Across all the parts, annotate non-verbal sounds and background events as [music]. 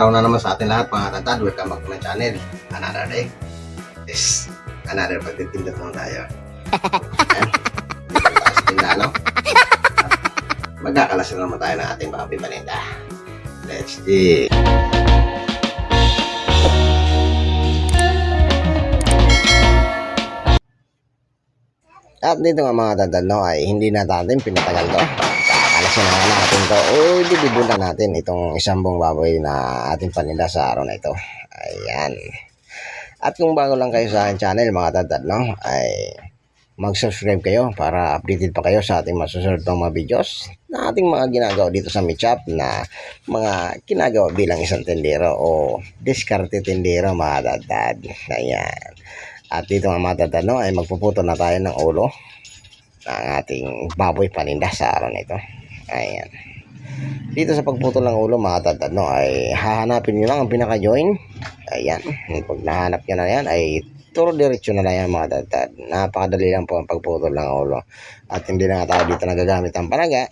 araw na naman sa atin lahat mga tatad. Welcome back to my channel. Another day. Yes. Another pagtitindot naman tayo. [laughs] Ayan. Taas tinda, no? Magkakalas na naman tayo ng ating mga pipaninda. Let's see. At dito nga mga tatad, no, ay hindi na natin pinatagal to. Nga natin to. O, dibibula natin itong isang buong baboy na ating paninda sa araw na ito. Ayan. At kung bago lang kayo sa channel, mga tatad, no, ay mag-subscribe kayo para updated pa kayo sa ating masusunod ng mga videos na ating mga ginagawa dito sa Mitchap na mga ginagawa bilang isang tendero o diskarte tendero mga tatad. Ayan. At dito mga tatad, no, ay magpuputo na tayo ng ulo ng ating baboy paninda sa araw na ito. Ayan. Dito sa pagputol ng ulo mga tatad, no, ay hahanapin nyo lang ang pinaka-join. Ayan. Pag nahanap nyo na yan, ay turo diretsyo na lang yan mga tatad. Napakadali lang po ang pagputol ng ulo. At hindi na nga tayo dito nagagamit ang panaga.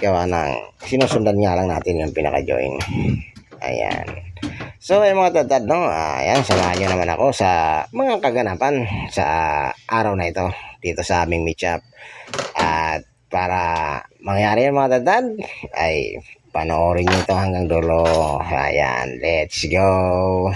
Gawa ng sinusundan nga lang natin yung pinaka-join. Ayan. So, ay mga tatad, no? Ayan, samahan nyo naman ako sa mga kaganapan sa araw na ito dito sa aming meetup. At para mangyari yan mga tatad, ay panoorin nyo ito hanggang dulo. Ayan, let's go!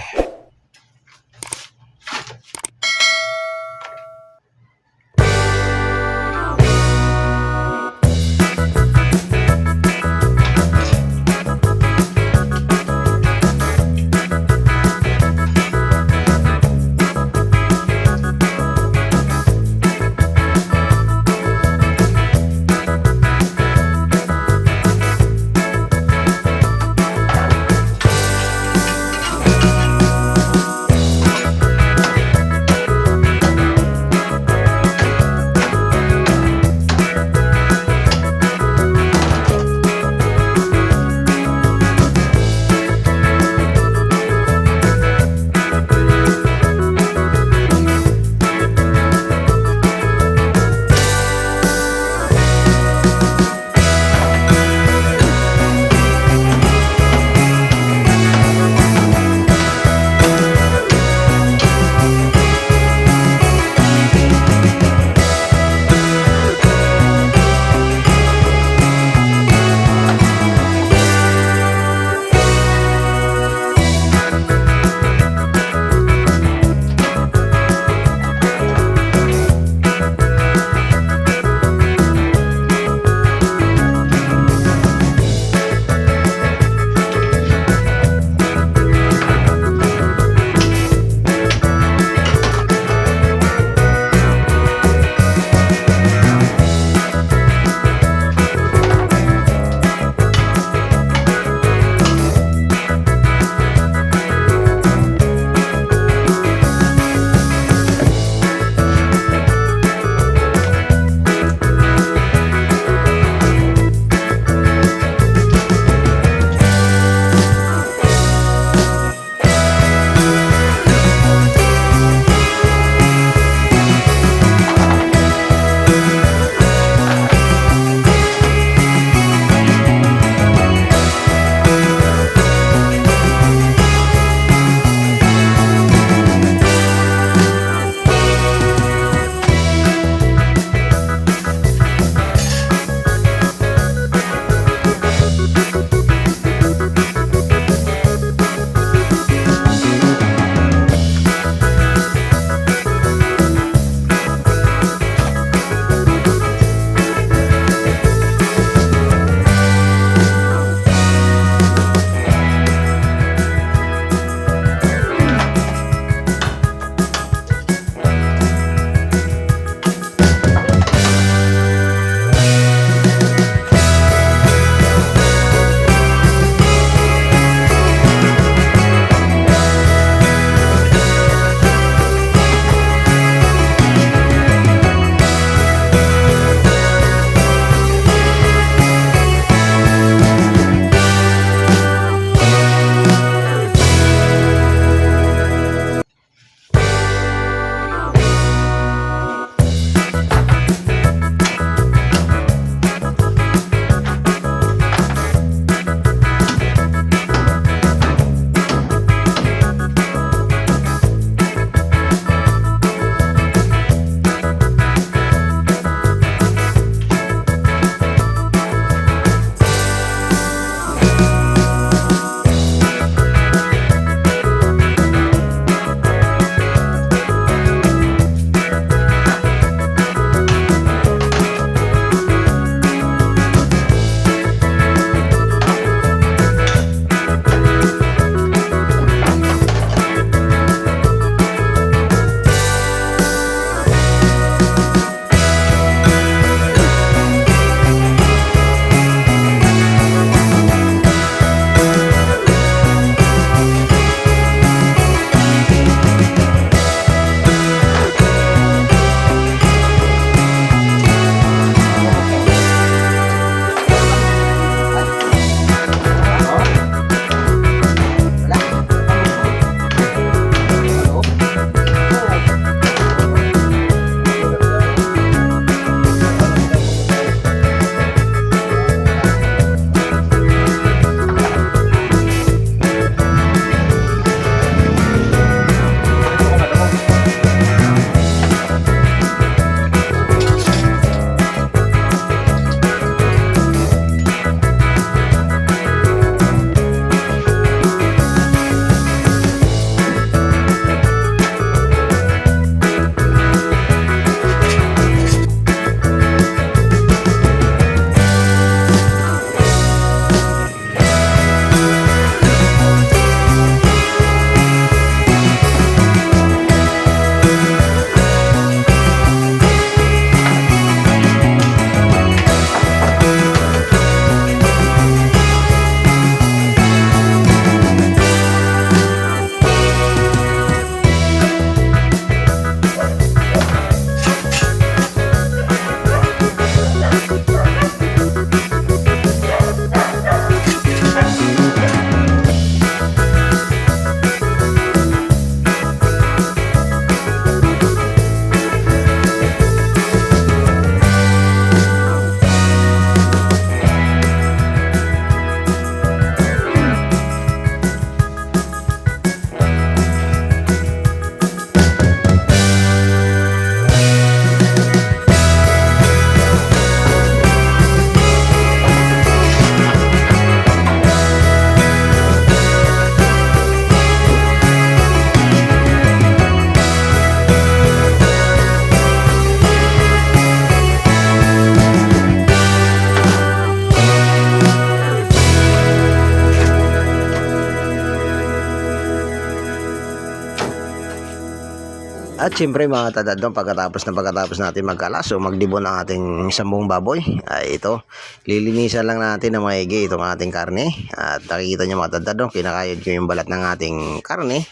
At syempre mga tadad no, pagkatapos na pagkatapos natin magkalas o magdibon ang ating sambong baboy, ay ito, lilinisan lang natin na maigi itong ating karne. At nakikita nyo mga tadad no, kinakayod ko yung balat ng ating karne.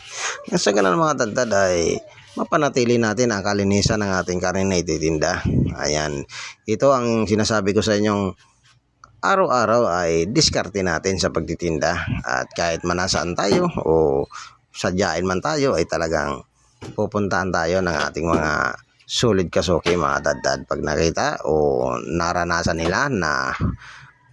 Sa ganun mga tadad ay mapanatili natin ang kalinisan ng ating karne na ititinda. Ayan, ito ang sinasabi ko sa inyong araw-araw ay diskarte natin sa pagtitinda. At kahit manasaan tayo o sadyain man tayo ay talagang pupuntahan tayo ng ating mga sulit kasuki mga daddad. Pag nakita o naranasan nila na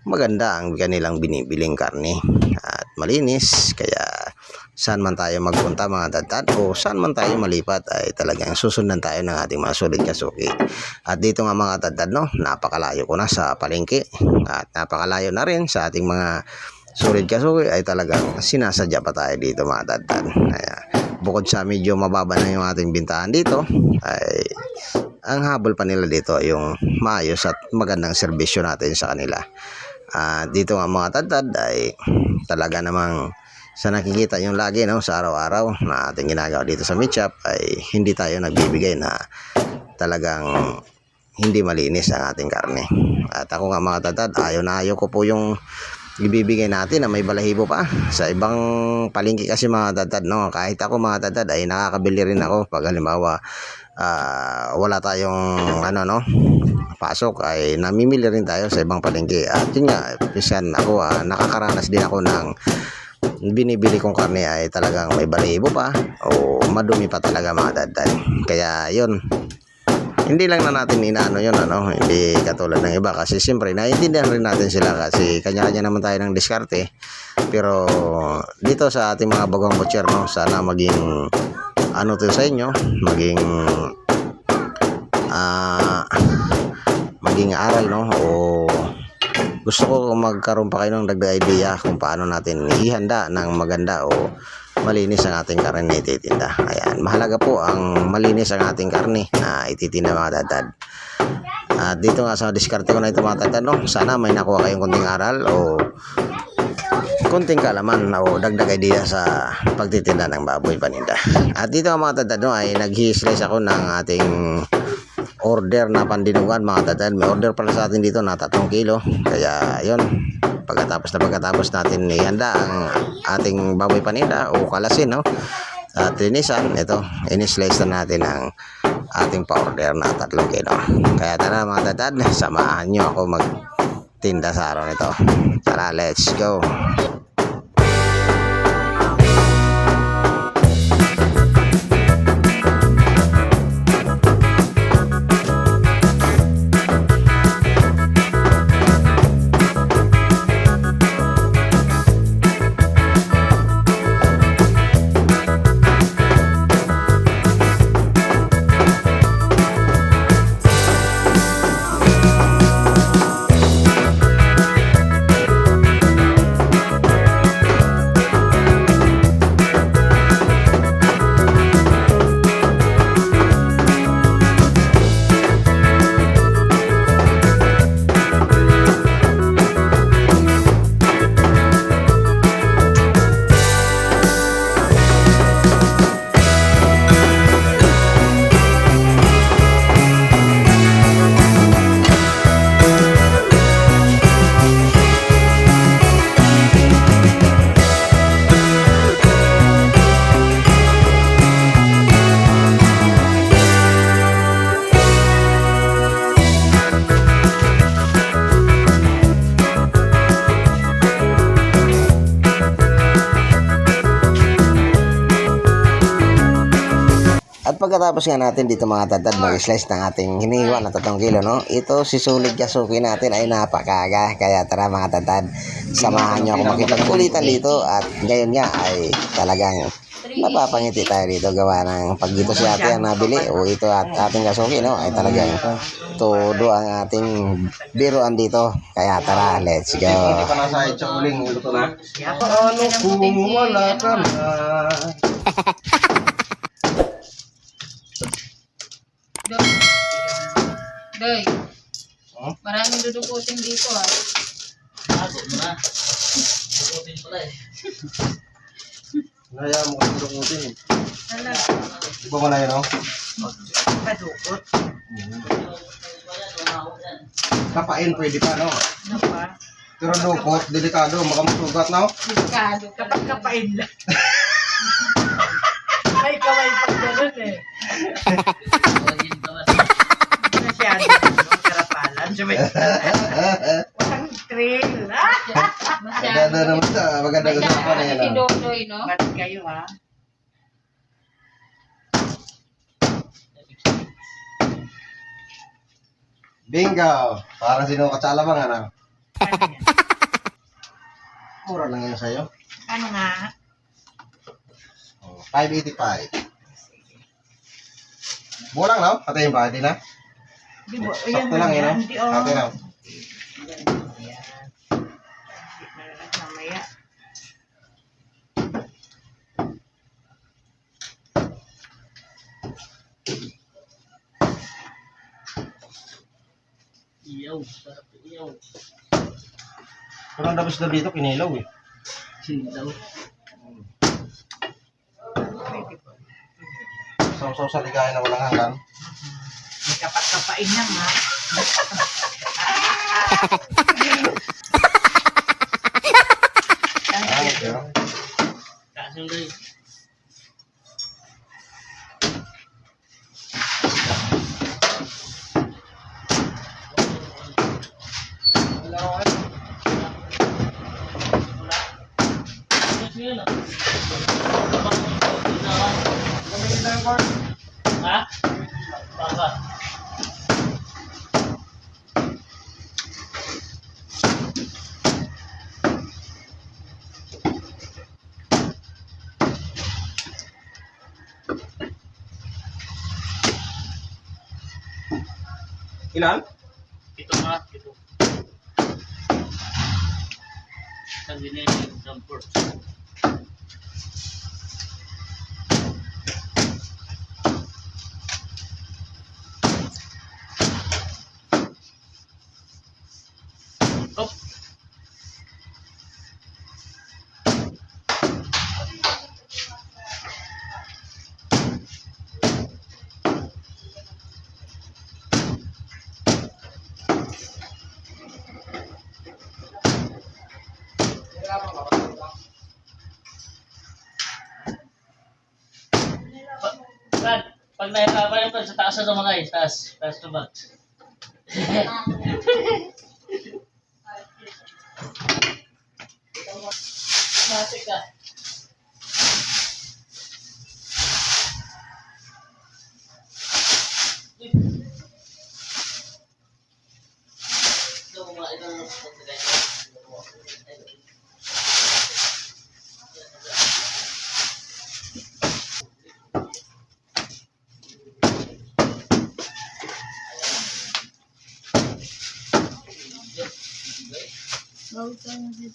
maganda ang kanilang binibiling karne at malinis kaya saan man tayo magpunta mga daddad o saan man tayo malipat ay talagang susundan tayo ng ating mga sulit kasuki. At dito nga mga daddad no napakalayo ko na sa palengke at napakalayo na rin sa ating mga sulit kasuki ay talagang sinasadya pa tayo dito mga daddad. Ayan bukod sa medyo mababa na yung ating bintahan dito ay ang habol pa nila dito yung maayos at magandang serbisyo natin sa kanila Ah, dito nga mga tadtad ay talaga namang sa nakikita yung lagi no, sa araw-araw na ating ginagawa dito sa meat shop ay hindi tayo nagbibigay na talagang hindi malinis ang ating karne. At ako nga mga tatad, ayaw na ayaw ko po yung ibibigay natin na may balahibo pa. Sa ibang palengke kasi mga tatad, no? kahit ako mga tatad ay nakakabili rin ako pag halimbawa ah, wala tayong ano no pasok ay namimili rin tayo sa ibang palengke. At yun nga, pisan ako ah, nakakaranas din ako ng binibili kong karne ay talagang may balahibo pa o madumi pa talaga mga dadad. Kaya yun, hindi lang na natin inaano yun ano hindi katulad ng iba. Kasi siyempre naiintindihan rin natin sila kasi kanya-kanya naman tayo ng diskarte. Pero dito sa ating mga bagong butcher no sana maging ano to sa inyo maging ah maging aral no o gusto ko magkaroon pa kayo ng dagdag idea kung paano natin ihanda ng maganda o malinis ang ating karne na ititinda. Ayan, mahalaga po ang malinis ang ating karne na ititinda mga dadad. At dito nga sa diskarte ko na ito mga dadad, no? sana may nakuha kayong konting aral o konting kalaman o dagdag idea sa pagtitinda ng baboy paninda. At dito mga dadad, no, ay nag-slice ako ng ating order na pandinugan mga tatad. May order pala sa atin dito na 3 kilo. Kaya yon pagkatapos na pagkatapos natin ihanda ang ating baboy paninda o kalasin no. At linisan, ito, in-slice na natin ang ating pa-order na 3 kilo. Kaya tara mga tatad, samahan nyo ako magtinda sa araw nito. Tara, let's go. Pagkatapos nga natin dito mga tatad mag-slice ng ating hinihiwa na 3 kilo no. Ito si sulit kasuki natin ay napakaga. Kaya tara mga tatad, samahan niyo ako makipagkulitan dito at ngayon nga ay talagang napapangiti tayo dito gawa ng pag dito si ate ang nabili o ito at ating kasuki no ay talagang todo ang ating biruan dito. Kaya tara, let's go. pa nasa itsang uling luto na. Ano kung wala ka na? [laughs] Day. Maraming dudukutin dito ah. Naya mo kasi dukutin eh. Talaga. Di ba malaya no? Padukot. Kapain pwede pa no? Ano pa? Pero dukot, delikado, makamasugat no? Delikado. Kapag kapain lang. [laughs] May kamay pag gano'n eh. [laughs] Ang karapalan. Walang trail. Ah! Maganda naman sa, maganda Masyado usapan na yan si ah. Dodoy, no? Ba't kayo, ha? Bingo! Parang sino katsalabang ano? Ano yan? [laughs] Mura lang yan sa'yo. Ano nga? Oh, 585. Bulang no? Pati yung body na? Di ba? Sakto lang yun no? Hindi, oh. Ate na. Ayan. Mamaya. Iyaw, sarap iyaw. Parang dabis na dito, kinilaw eh. Sindaw. Sausaw sa ligayan na walang hanggan. May kapat-kapain na nga. Ah, pero. Kasunday. Ha? Baba. Ilan? Ito nga, ito. Isang ginili, isang ito, sa taas na mga guys. Taas, taas to back. [laughs] Mati ka.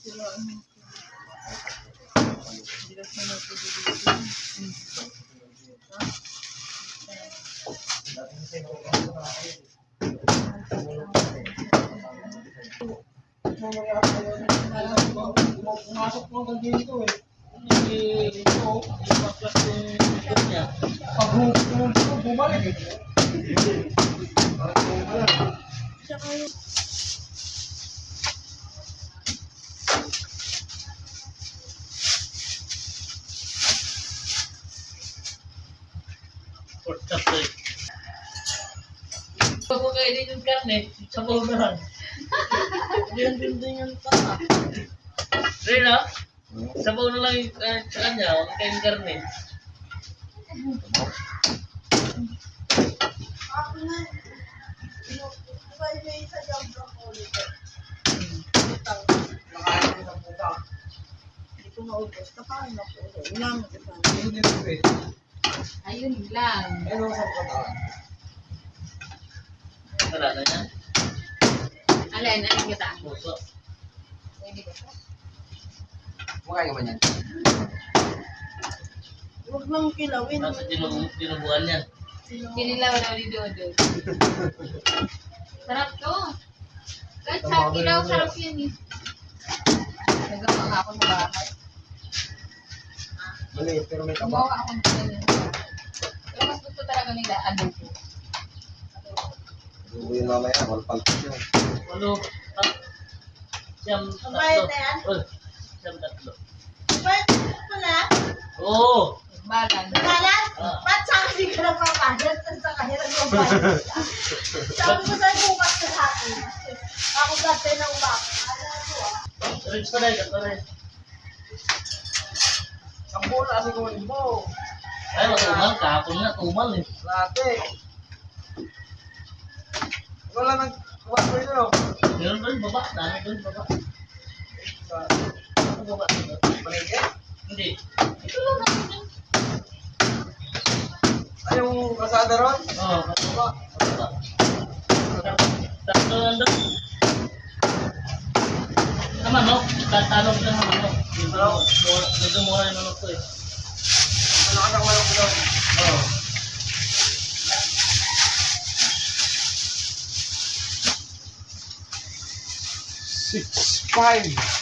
Pumasok mo hanggang dito eh. Ito, ipaklas yung niya. Pag bumalik eh. Huwag kayong karne. Ayun lang. Wala na yan. Alin, alin kita? Puso. Pwede ba? Mukha ka ba niyan? Huwag lang kilawin. Nasa dinubu dinubuan yan. Kinilaw daw ni Dodoy. [laughs] Sarap to. Kahit sa kilaw, sarap yan eh. Nagawa nga ako sa bahay. Maliit, pero may taba. Gumawa ako ng ganun. Pero mas gusto talaga nila adobo. Dugo yun mamaya, malpalpit yun. Ah. Siyam Bayad tatlo. na yan? Oh, Siyam tatlo. Ba't pala? Oo. Balan. Balas? Ah. Ba't sa akin hindi ka nagpapadat? At sa kanya nagpapadat ka? [laughs] Sabi ko sa'yo bukas ka sa akin. Ako dati na umaga. Alam ko ah. Rin sa rin, sa rin. Ang bola, ano gawin mo? Ay, matumal. Kahapon nga, tumal eh. Late. Wala nang kuha ko yun. oh. Meron doon, baba. Dami doon, baba. Sa Ano baba? Hindi. Ay, yung kasada ron? Oo, baba. Baba. Tatlo nandun. Tama, no? Tatalog lang no? Medyo mura- medyo mura yung manok ko eh. Ano ka nang walang ulo? Oo. Six, five.